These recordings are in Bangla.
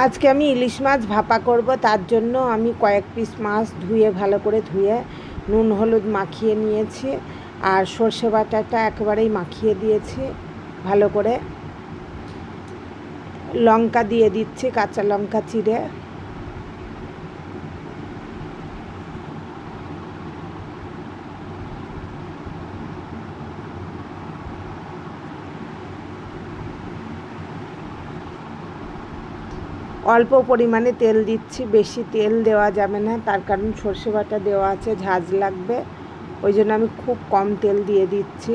আজকে আমি ইলিশ মাছ ভাপা করব, তার জন্য আমি কয়েক পিস মাছ ধুয়ে, ভালো করে ধুয়ে নুন, হলুদ মাখিয়ে নিয়েছি আর সর্ষে বাটাটা একেবারেই মাখিয়ে দিয়েছি, ভালো করে লঙ্কা দিয়ে দিচ্ছি, কাঁচা লঙ্কা চিড়ে। অল্প পরিমাণে তেল দিচ্ছি, বেশি তেল দেওয়া যাবে না, তার কারণ সর্ষে বাটা দেওয়া আছে, ঝাঁজ লাগবে, ওই জন্য আমি খুব কম তেল দিয়ে দিচ্ছি।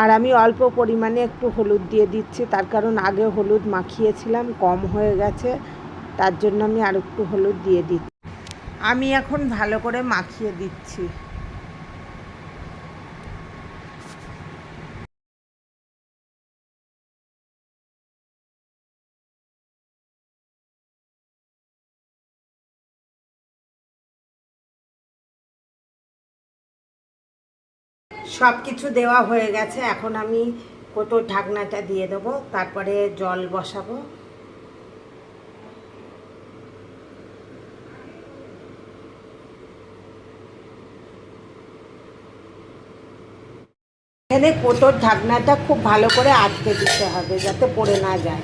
আর আমি অল্প পরিমাণে একটু হলুদ দিয়ে দিচ্ছি, তার কারণ আগে হলুদ মাখিয়েছিলাম, কম হয়ে গেছে, তার জন্য আমি আর একটু হলুদ দিয়ে দিচ্ছি। আমি এখন ভালো করে মাখিয়ে দিচ্ছি। সব কিছু দেওয়া হয়ে গেছে। এখন আমি কোটোর ঢাকনাটা দিয়ে দেবো, তারপরে জল বসাবো। এখানে কোটোর ঢাকনাটা খুব ভালো করে আটকে দিতে হবে, যাতে পড়ে না যায়।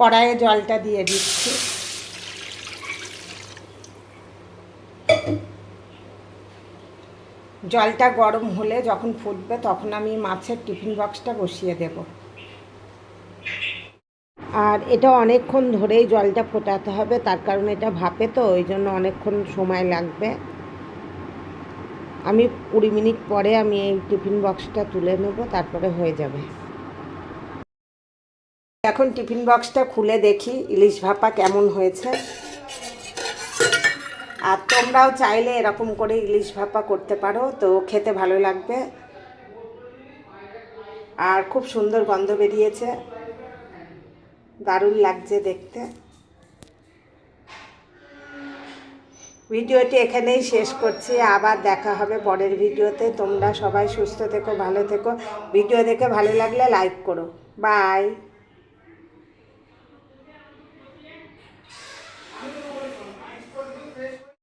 কড়াইয়ে জলটা দিয়ে দিচ্ছি। জলটা গরম হলে যখন ফুটবে তখন আমি মাছের টিফিন বক্সটা বসিয়ে দেব। আর এটা অনেকক্ষণ ধরেই জলটা ফোটাতে হবে, তার কারণ এটা ভাপে তো, ওই জন্য অনেকক্ষণ সময় লাগবে। আমি কুড়ি মিনিট পরে আমি এই টিফিন বক্সটা তুলে নেব, তারপরে হয়ে যাবে। এখন টিফিন বক্সটা খুলে দেখি, ইলিশ ভাপা কেমন হয়েছে। আর তোমরাও চাইলে এরকম করে ইলিশ ভাপা করতে পারো, তো খেতে ভালো লাগবে। আর খুব সুন্দর গন্ধ বেরিয়েছে। দারুণ লাগছে দেখতে। ভিডিওটি এখানেই শেষ করছি। আবার দেখা হবে পরের ভিডিওতে। তোমরা সবাই সুস্থ থেকো, ভালো থেকো। ভিডিও দেখে ভালো লাগলে লাইক করো। বাই।